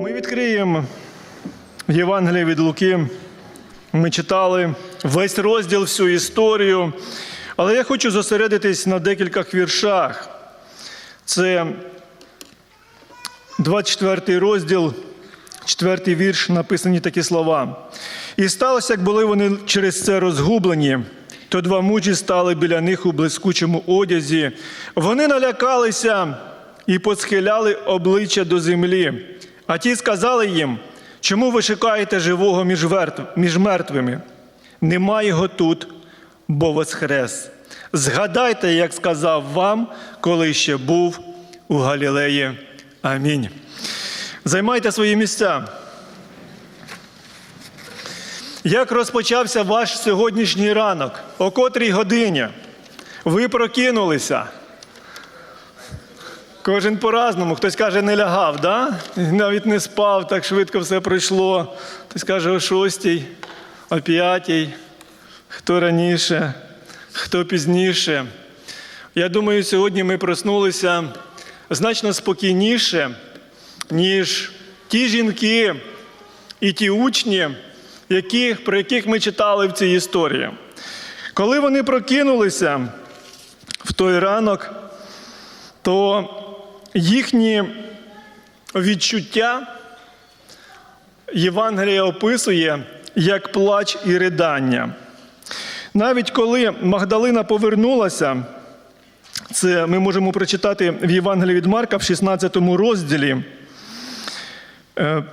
Ми відкриємо Євангеліє від Луки. Ми читали весь розділ, всю історію. Але я хочу зосередитись на декількох віршах. Це 24 розділ, 4 вірш, написані такі слова. І сталося, як були вони через це розгублені, то два мужі стали біля них у блискучому одязі. Вони налякалися і посхиляли обличчя до землі. А ті сказали їм, чому ви шукаєте живого між, мертвими? Нема його тут, бо воскрес. Згадайте, як сказав вам, коли ще був у Галілеї. Амінь. Займайте свої місця. Як розпочався ваш сьогоднішній ранок? О котрій годині? Ви прокинулися. Кожен по-разному. Хтось каже, не лягав, да? навіть не спав, так швидко все пройшло. Хтось каже о шостій, о п'ятій, хто раніше, хто пізніше. Я думаю, сьогодні ми проснулися значно спокійніше, ніж ті жінки і ті учні, які, про яких ми читали в цій історії. Коли вони прокинулися в той ранок, то їхні відчуття Євангелія описує як плач і ридання. Навіть коли Магдалина повернулася, це ми можемо прочитати в Євангелії від Марка в 16 розділі. Е,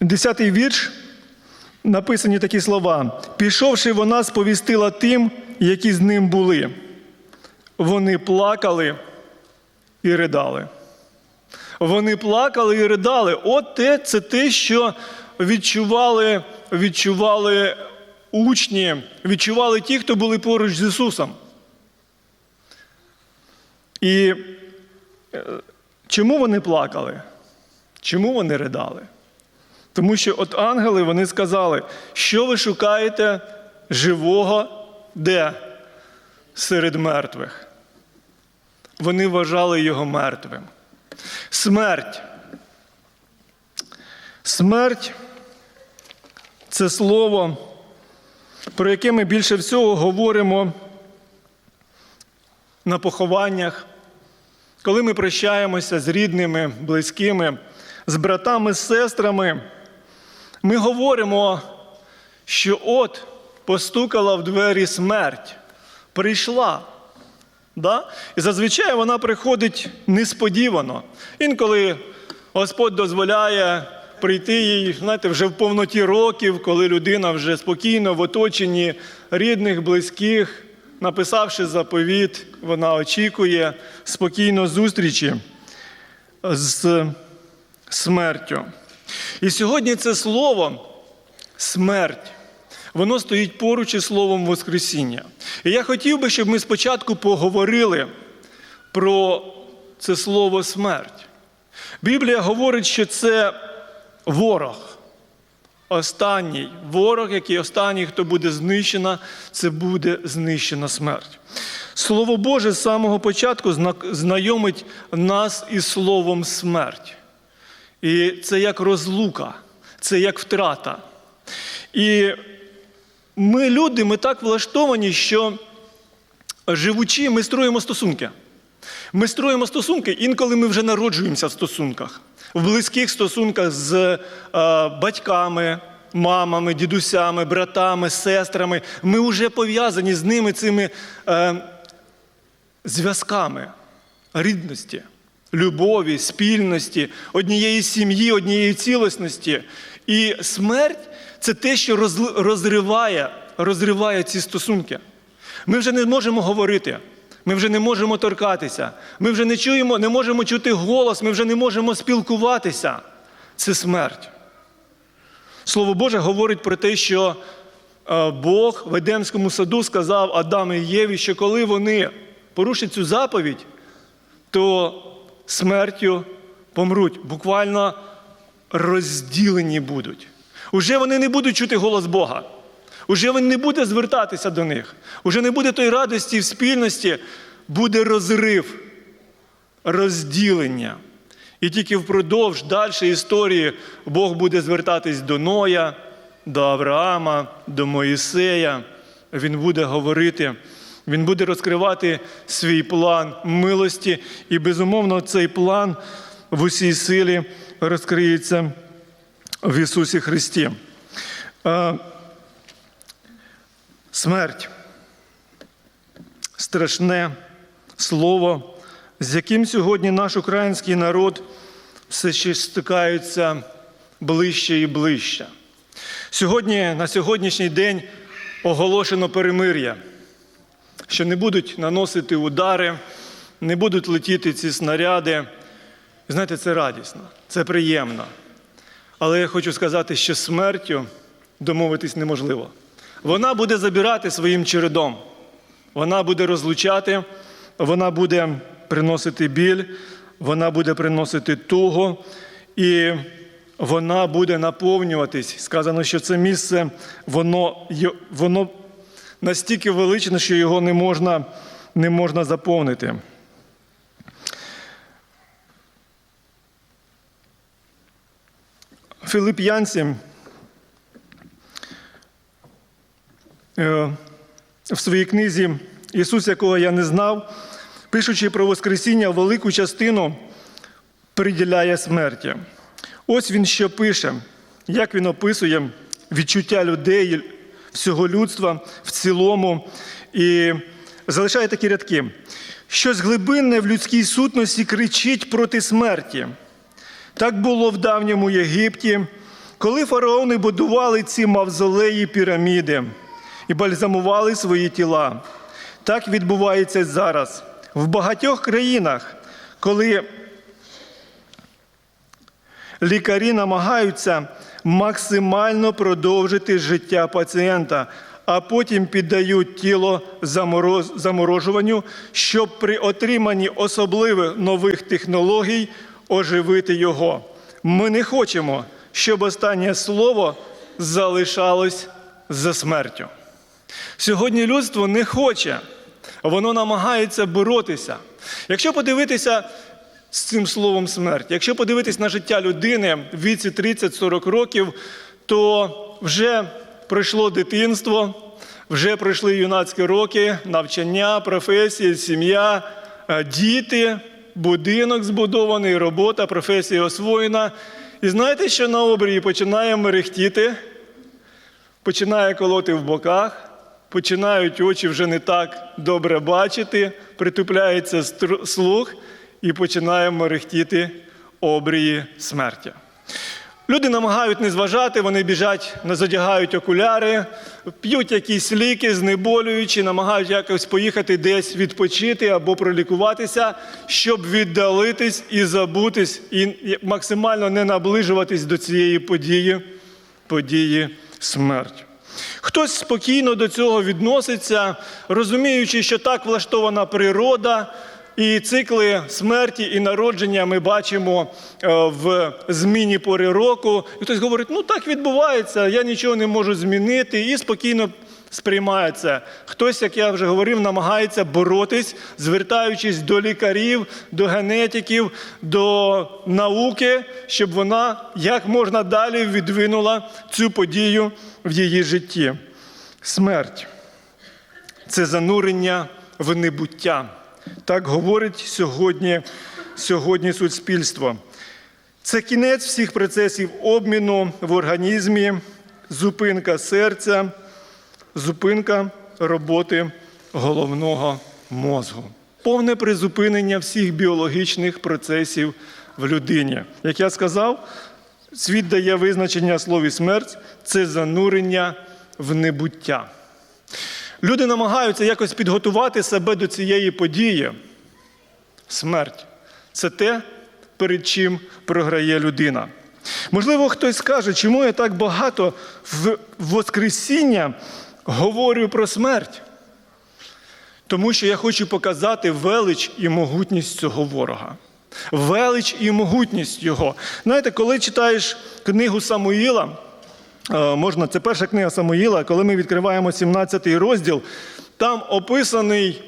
10 вірш написані такі слова. Пішовши, вона сповістила тим, які з ним були. Вони плакали і ридали. Вони плакали і ридали. От те, це те, що відчували, відчували учні, відчували ті, хто були поруч з Ісусом. І е, чому вони плакали? Чому вони ридали? Тому що от ангели вони сказали, що ви шукаєте живого де? Серед мертвих. Вони вважали його мертвим. Смерть. Смерть це слово, про яке ми більше всього говоримо на похованнях, коли ми прощаємося з рідними, близькими, з братами, з сестрами. Ми говоримо, що от постукала в двері смерть, прийшла. Да? І зазвичай вона приходить несподівано. Інколи Господь дозволяє прийти їй, знаєте, вже в повноті років, коли людина вже спокійно в оточенні рідних, близьких, написавши заповіт, вона очікує спокійно зустрічі з смертю. І сьогодні це слово смерть. Воно стоїть поруч із словом Воскресіння. І я хотів би, щоб ми спочатку поговорили про це слово смерть. Біблія говорить, що це ворог. Останній ворог, який останній, хто буде знищена, це буде знищена смерть. Слово Боже з самого початку знайомить нас із словом смерть. І це як розлука, це як втрата. І ми, люди, ми так влаштовані, що живучи, ми строїмо стосунки. Ми строїмо стосунки, інколи ми вже народжуємося в стосунках, в близьких стосунках з е, батьками, мамами, дідусями, братами, сестрами. Ми вже пов'язані з ними цими е, зв'язками рідності, любові, спільності, однієї сім'ї, однієї цілісності. І смерть це те, що розриває, розриває ці стосунки. Ми вже не можемо говорити, ми вже не можемо торкатися, ми вже не чуємо, не можемо чути голос, ми вже не можемо спілкуватися. Це смерть. Слово Боже говорить про те, що е, Бог в Едемському саду сказав Адаму і Єві, що коли вони порушать цю заповідь, то смертю помруть, буквально розділені будуть. Уже вони не будуть чути голос Бога. Уже він не буде звертатися до них. Уже не буде той радості в спільності, буде розрив, розділення. І тільки впродовж далі історії Бог буде звертатись до Ноя, до Авраама, до Моїсея. Він буде говорити, він буде розкривати свій план милості, і, безумовно, цей план в усій силі розкриється в Ісусі Христі. Е, Смерть страшне слово, з яким сьогодні наш український народ все ще стикається ближче і ближче. Сьогодні, на сьогоднішній день оголошено перемир'я, що не будуть наносити удари, не будуть летіти ці снаряди. Знаєте, це радісно, це приємно. Але я хочу сказати, що смертю домовитись неможливо. Вона буде забирати своїм чередом. Вона буде розлучати, вона буде приносити біль, вона буде приносити тугу, і вона буде наповнюватись. Сказано, що це місце, воно, воно настільки величне, що його не можна, не можна заповнити. Филип'янці е, в своїй книзі Ісус, якого я не знав, пишучи про Воскресіння, велику частину приділяє смерті. Ось він що пише, як він описує відчуття людей, всього людства в цілому, і залишає такі рядки. Щось глибинне в людській сутності кричить проти смерті. Так було в давньому Єгипті, коли фараони будували ці мавзолеї піраміди і бальзамували свої тіла. Так відбувається зараз. В багатьох країнах, коли лікарі намагаються максимально продовжити життя пацієнта, а потім піддають тіло заморожуванню, щоб при отриманні особливих нових технологій оживити його. Ми не хочемо, щоб останнє слово залишалось за смертю. Сьогодні людство не хоче, воно намагається боротися. Якщо подивитися з цим словом смерть, якщо подивитись на життя людини в віці 30-40 років, то вже пройшло дитинство, вже пройшли юнацькі роки, навчання, професія, сім'я, е, діти, будинок збудований, робота, професія освоєна. І знаєте, що на обрії починає мерехтіти? починає колоти в боках, починають очі вже не так добре бачити, притупляється слух і починає мерехтіти обрії смерті. Люди намагають не зважати, вони біжать, задягають окуляри, п'ють якісь ліки, знеболюючи, намагають якось поїхати десь відпочити або пролікуватися, щоб віддалитись і забутись, і максимально не наближуватись до цієї події, події смерть. Хтось спокійно до цього відноситься, розуміючи, що так влаштована природа, і цикли смерті і народження ми бачимо е, в зміні пори року. І хтось говорить, ну так відбувається, я нічого не можу змінити, і спокійно сприймає це. Хтось, як я вже говорив, намагається боротись, звертаючись до лікарів, до генетиків, до науки, щоб вона як можна далі відвинула цю подію в її житті. Смерть це занурення в небуття. Так говорить сьогодні, сьогодні суспільство. Це кінець всіх процесів обміну в організмі, зупинка серця, зупинка роботи головного мозку. Повне призупинення всіх біологічних процесів в людині. Як я сказав, світ дає визначення слові смерть це занурення в небуття. Люди намагаються якось підготувати себе до цієї події. Смерть це те, перед чим програє людина. Можливо, хтось скаже, чому я так багато в Воскресіння говорю про смерть? Тому що я хочу показати велич і могутність цього ворога. Велич і могутність його. Знаєте, коли читаєш книгу Самуїла, можна, це перша книга Самуїла, коли ми відкриваємо 17 розділ, там описаний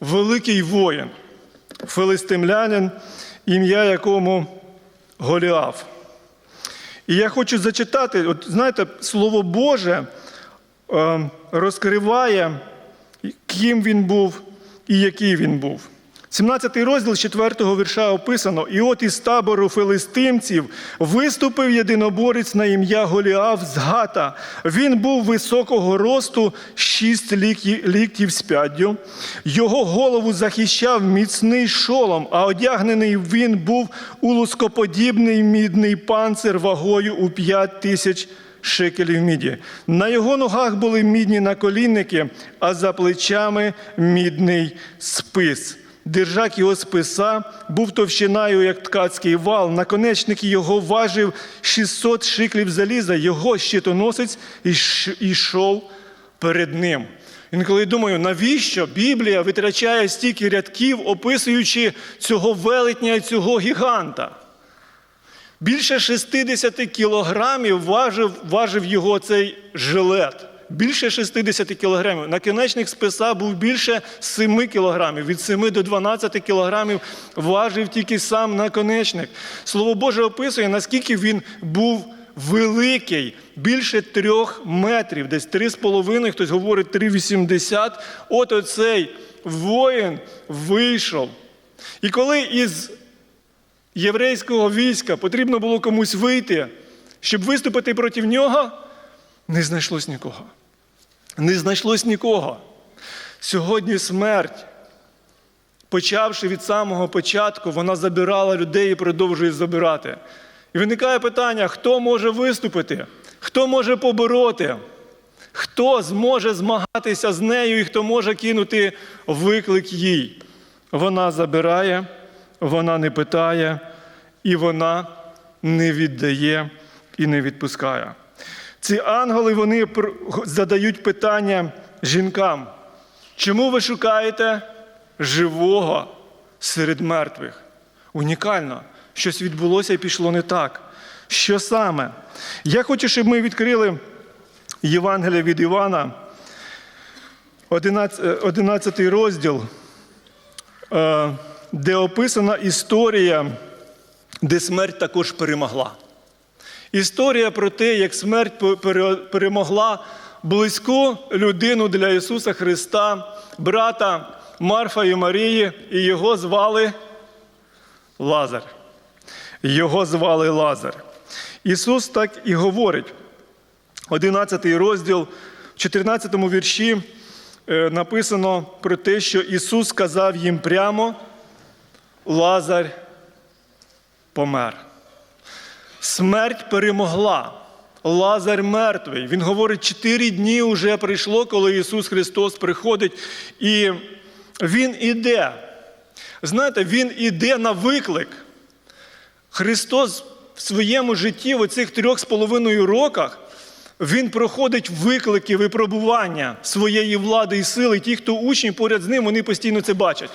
великий воїн, филистимлянин, ім'я якому Голіаф. І я хочу зачитати, от знаєте, Слово Боже е, розкриває, ким він був і який він був. 17 розділ 4 вірша описано: І от із табору филистимців виступив єдиноборець на ім'я Голіаф з Гата. Він був високого росту, шість лікті- ліктів з п'яддю. Його голову захищав міцний шолом, а одягнений він був у лускоподібний мідний панцир вагою у п'ять тисяч шекелів міді. На його ногах були мідні наколінники, а за плечами мідний спис. Держак його списа був товщиною, як ткацький вал. Наконечник його важив 600 шиклів заліза. Його щитоносець ішов перед ним. Інколи думаю, навіщо Біблія витрачає стільки рядків, описуючи цього велетня і цього гіганта? Більше 60 кілограмів важив, важив його цей жилет. Більше 60 кілограмів. Накінечник списа був більше 7 кілограмів. Від 7 до 12 кілограмів важив тільки сам наконечник. Слово Боже описує, наскільки він був великий, більше трьох метрів, десь 3,5, хтось говорить 3,80. От оцей воїн вийшов. І коли із єврейського війська потрібно було комусь вийти, щоб виступити проти нього, не знайшлось нікого. Не знайшлось нікого. Сьогодні смерть, почавши від самого початку, вона забирала людей і продовжує забирати. І виникає питання: хто може виступити, хто може побороти, хто зможе змагатися з нею і хто може кинути виклик їй. Вона забирає, вона не питає, і вона не віддає і не відпускає. Ці ангели вони задають питання жінкам. Чому ви шукаєте живого серед мертвих? Унікально, щось відбулося і пішло не так. Що саме? Я хочу, щоб ми відкрили Євангелія від Івана, 11 е, 11 розділ, е, де описана історія, де смерть також перемогла. Історія про те, як смерть перемогла близьку людину для Ісуса Христа, брата Марфа і Марії, і його звали Лазар. Його звали Лазар. Ісус так і говорить. 11 розділ, в 14 вірші е, написано про те, що Ісус сказав їм прямо: Лазар помер. Смерть перемогла. Лазар мертвий. Він говорить, чотири дні вже прийшло, коли Ісус Христос приходить, і Він іде. Знаєте, Він іде на виклик. Христос в своєму житті, в оцих трьох з половиною роках, Він проходить виклики, випробування своєї влади і сили. Ті, хто учні поряд з ним, вони постійно це бачать.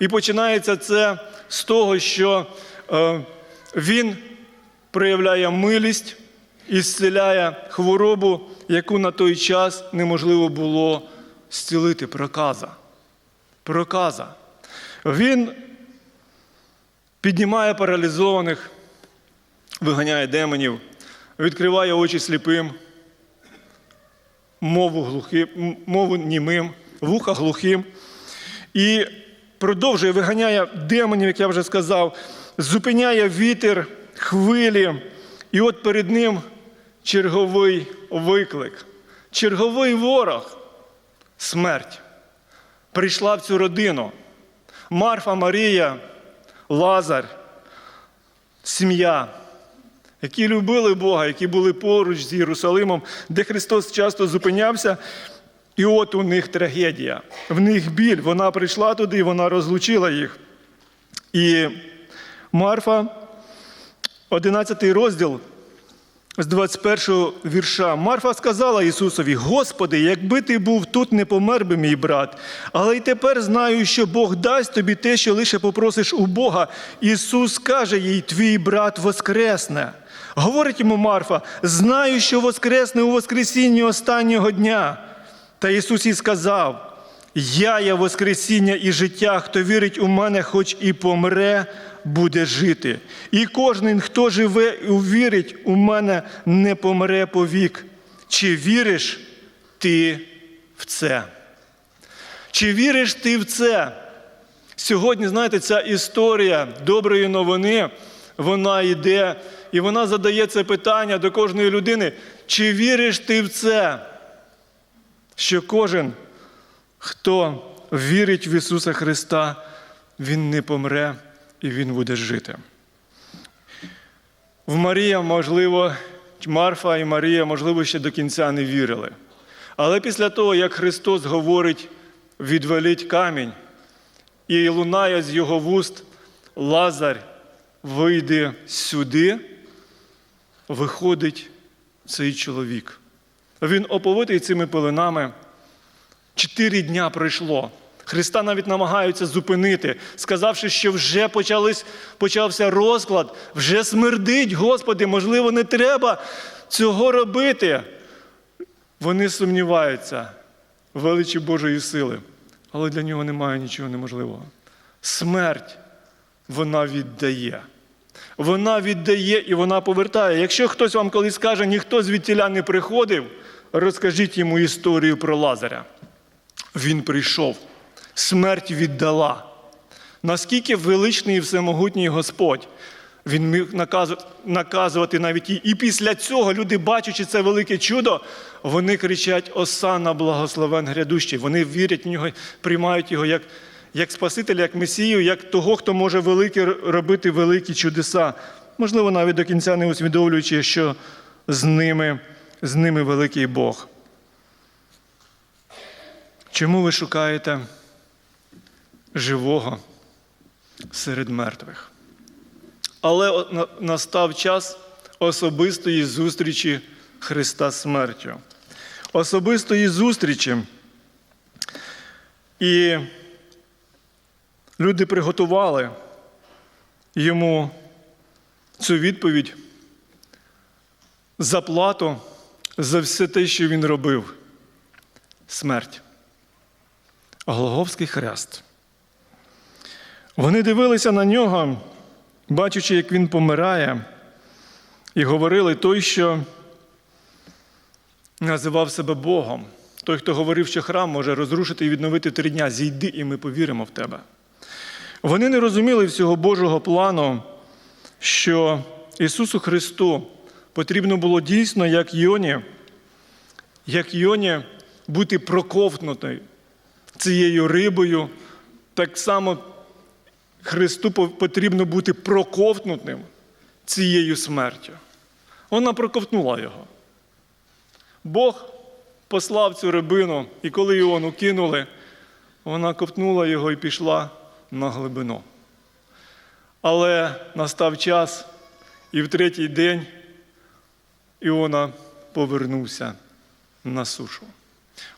І починається це з того, що е, він проявляє милість і зціляє хворобу, яку на той час неможливо було зцілити проказа. Проказа. Він піднімає паралізованих, виганяє демонів, відкриває очі сліпим, мову, глухим, мову німим, вуха глухим. І продовжує, виганяє демонів, як я вже сказав, зупиняє вітер, хвилі. І от перед ним черговий виклик, черговий ворог смерть. Прийшла в цю родину. Марфа, Марія, Лазар, сім'я, які любили Бога, які були поруч з Єрусалимом, де Христос часто зупинявся. І от у них трагедія, в них біль. Вона прийшла туди, вона розлучила їх. І Марфа, 11 розділ з 21 вірша. Марфа сказала Ісусові: Господи, якби ти був тут, не помер би мій брат. Але й тепер знаю, що Бог дасть тобі те, що лише попросиш у Бога. Ісус каже їй: Твій брат воскресне. Говорить йому Марфа: знаю, що воскресне у Воскресінні останнього дня. Та Ісус їй сказав: Я є Воскресіння і життя, хто вірить у мене, хоч і помре, буде жити. І кожен, хто живе і вірить у мене, не помре повік. Чи віриш ти в це? Чи віриш ти в це? Сьогодні, знаєте, ця історія доброї новини, вона йде, і вона задає це питання до кожної людини. Чи віриш ти в це? Що кожен, хто вірить в Ісуса Христа, Він не помре і Він буде жити. В Марія, можливо, Марфа і Марія, можливо, ще до кінця не вірили. Але після того, як Христос говорить, відваліть камінь, і лунає з його вуст Лазар, вийде сюди, виходить цей чоловік. Він оповитий цими пеленами. Чотири дня пройшло. Христа навіть намагаються зупинити, сказавши, що вже почались, почався розклад, вже смердить, Господи, можливо, не треба цього робити. Вони сумніваються в величі Божої сили, але для нього немає нічого неможливого. Смерть вона віддає. Вона віддає і вона повертає. Якщо хтось вам колись скаже, ніхто звідтіля не приходив, розкажіть йому історію про Лазаря. Він прийшов, смерть віддала. Наскільки величний і всемогутній Господь, він міг наказувати навіть і. Після цього люди, бачачи це велике чудо, вони кричать Осана, благословен грядущий. Вони вірять в нього, приймають його як як Спасителя, як Месію, як того, хто може великі, робити великі чудеса. Можливо, навіть до кінця не усвідомлюючи, що з ними, з ними великий Бог. Чому ви шукаєте живого серед мертвих? Але настав час особистої зустрічі Христа смертю. Особистої зустрічі. І люди приготували йому цю відповідь заплату за все те, що він робив. Смерть. Голговський хрест. Вони дивилися на нього, бачачи, як він помирає, і говорили той, що називав себе Богом. Той, хто говорив, що храм може розрушити і відновити три дня, зійди, і ми повіримо в тебе. Вони не розуміли всього Божого плану, що Ісусу Христу потрібно було дійсно, як Йоні, як Йоні бути проковтнутою цією рибою, так само Христу потрібно бути проковтнутим цією смертю. Вона проковтнула його. Бог послав цю рибину, і коли Іону кинули, вона ковтнула його і пішла на глибину. Але настав час, і в третій день Іона повернувся на сушу.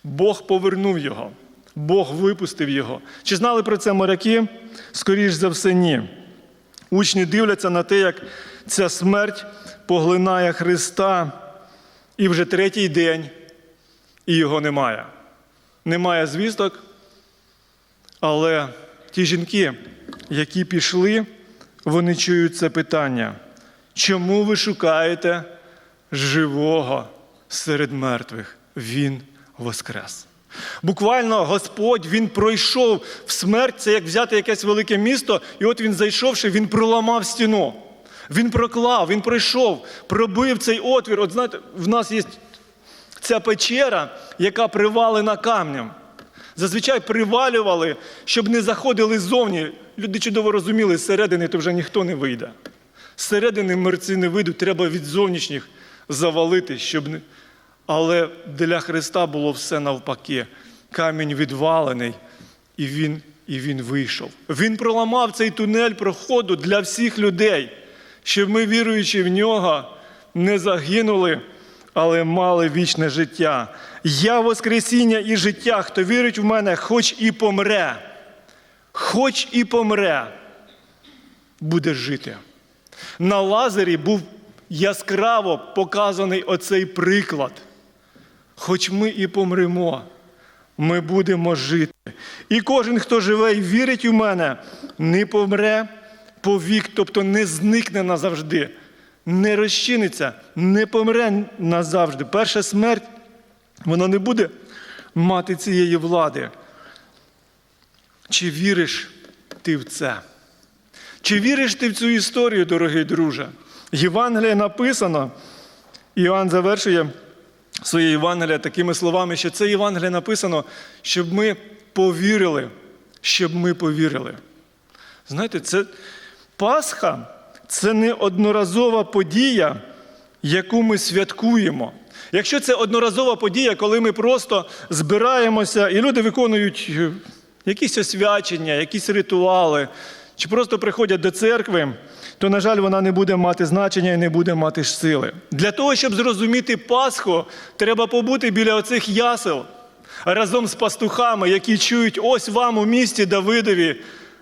Бог повернув його, Бог випустив його. Чи знали про це моряки? Скоріш за все, ні. Учні дивляться на те, як ця смерть поглинає Христа, і вже третій день і його немає. Немає звісток, але ті жінки, які пішли, вони чують це питання. Чому ви шукаєте живого серед мертвих? Він воскрес. Буквально Господь Він пройшов в смерть, це як взяти якесь велике місто, і от він зайшовши, він проламав стіну. Він проклав, він пройшов, пробив цей отвір. От знаєте, в нас є ця печера, яка привалена камнем. Зазвичай привалювали, щоб не заходили ззовні. Люди чудово розуміли, зсередини то вже ніхто не вийде. Зсередини мерці не вийдуть, треба від зовнішніх завалити, щоб не. Але для Христа було все навпаки. Камінь відвалений, і він, і він вийшов. Він проламав цей тунель проходу для всіх людей, щоб ми, віруючи в нього, не загинули, але мали вічне життя. Я Воскресіння і життя, хто вірить в мене, хоч і помре, хоч і помре, буде жити. На Лазарі був яскраво показаний оцей приклад. Хоч ми і помремо, ми будемо жити. І кожен, хто живе і вірить у мене, не помре повік, тобто не зникне назавжди, не розчиниться, не помре назавжди. Перша смерть, вона не буде мати цієї влади. Чи віриш ти в це? Чи віриш ти в цю історію, дорогий друже? Євангеліє написано, Іоанн завершує своє Євангеліє такими словами, що це Євангеліє написано, щоб ми повірили, щоб ми повірили. Знаєте, це Пасха це не одноразова подія, яку ми святкуємо. Якщо це одноразова подія, коли ми просто збираємося і люди виконують е, якісь освячення, якісь ритуали, чи просто приходять до церкви, то, на жаль, вона не буде мати значення і не буде мати ж сили. Для того, щоб зрозуміти Пасху, треба побути біля оцих ясел разом з пастухами, які чують, ось вам у місті Давидові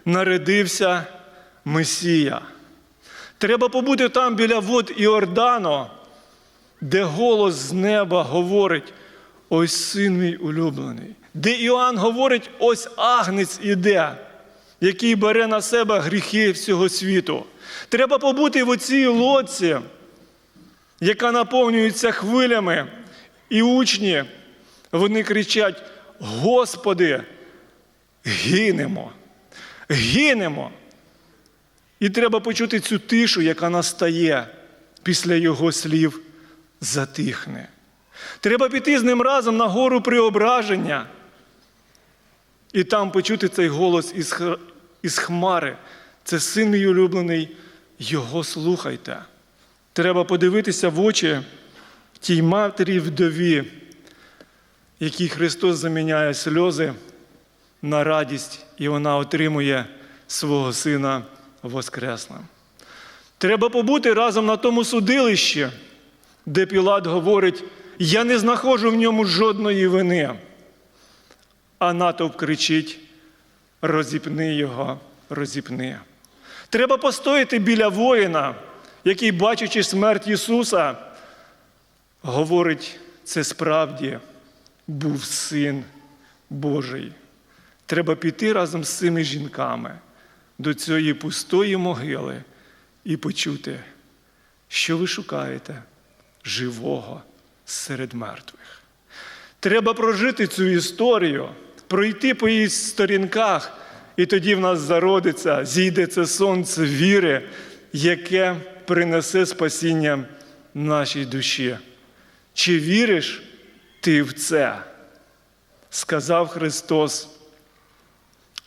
народився Месія. Треба побути там біля вод Іордану, де голос з неба говорить: ось син мій улюблений. Де Іоанн говорить, ось агнець іде, який бере на себе гріхи всього світу. Треба побути в оцій лодці, яка наповнюється хвилями, і учні, вони кричать: Господи, гинемо, гинемо. І треба почути цю тишу, яка настає після його слів затихне. Треба піти з ним разом на гору преображення і там почути цей голос із, із хмари. Це син мій улюблений, його слухайте. Треба подивитися в очі тій матері вдові, якій Христос заміняє сльози на радість, і вона отримує свого сина Воскреслим. Треба побути разом на тому судилищі, де Пілат говорить: Я не знаходжу в ньому жодної вини. А натовп кричить: розіпни його, розіпни. Треба постояти біля воїна, який, бачачи смерть Ісуса, говорить, це справді був син Божий. Треба піти разом з цими жінками до цієї пустої могили і почути, що ви шукаєте живого серед мертвих. Треба прожити цю історію, пройти по її сторінках, і тоді в нас зародиться, зійде це сонце віри, яке принесе спасіння нашій душі. Чи віриш ти в це? Сказав Христос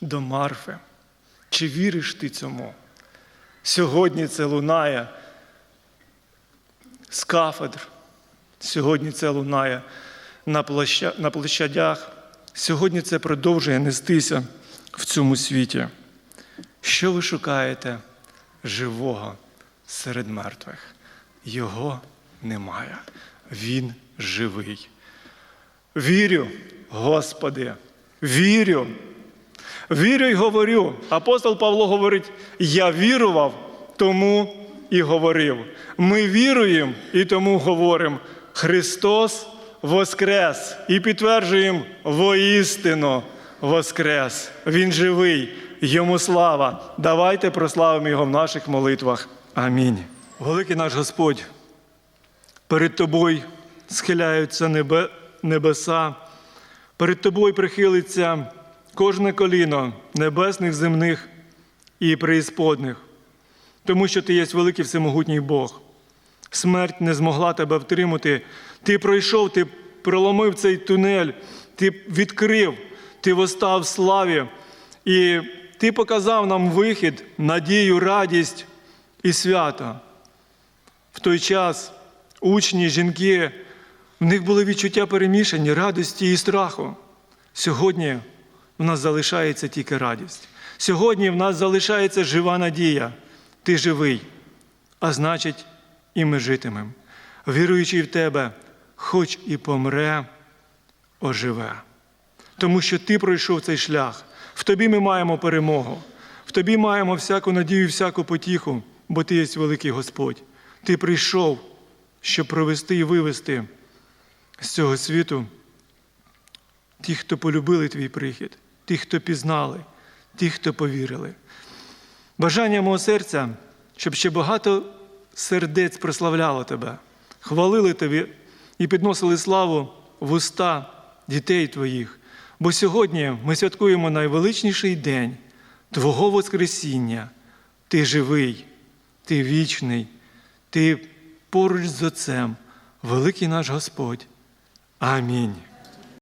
до Марфи. Чи віриш ти цьому? Сьогодні це лунає з кафедр, сьогодні це лунає на, площадях, сьогодні це продовжує нестися в цьому світі. Що ви шукаєте живого серед мертвих? Його немає. Він живий. Вірю, Господи, вірю. Вірю й говорю. Апостол Павло говорить: я вірував, тому і говорив. Ми віруємо і тому говоримо: Христос Воскрес! І підтверджуємо воістину Воскрес. Він живий, йому слава. Давайте прославимо Його в наших молитвах. Амінь. Великий наш Господь, перед Тобою схиляються небе, небеса, перед Тобою прихилиться кожне коліно небесних, земних і преісподних, тому що Ти є великий всемогутній Бог. Смерть не змогла тебе втримати. Ти пройшов, ти проломив цей тунель, ти відкрив, ти постав в славі, і ти показав нам вихід, надію, радість і свято. В той час учні, жінки, в них були відчуття перемішані, радості і страху. Сьогодні в нас залишається тільки радість. Сьогодні в нас залишається жива надія. Ти живий, а значить, і ми житимемо. Віруючи в тебе, хоч і помре, оживе. Тому що ти пройшов цей шлях. В тобі ми маємо перемогу, в тобі маємо всяку надію, всяку потіху, бо ти є великий Господь. Ти прийшов, щоб провести і вивести з цього світу ті, хто полюбили твій прихід, ті, хто пізнали, ті, хто повірили. Бажання мого серця, щоб ще багато сердець прославляло тебе, хвалили тебе і підносили славу в уста дітей твоїх. Бо сьогодні ми святкуємо найвеличніший день Твого Воскресіння. Ти живий, ти вічний, ти поруч з Отцем, великий наш Господь. Амінь.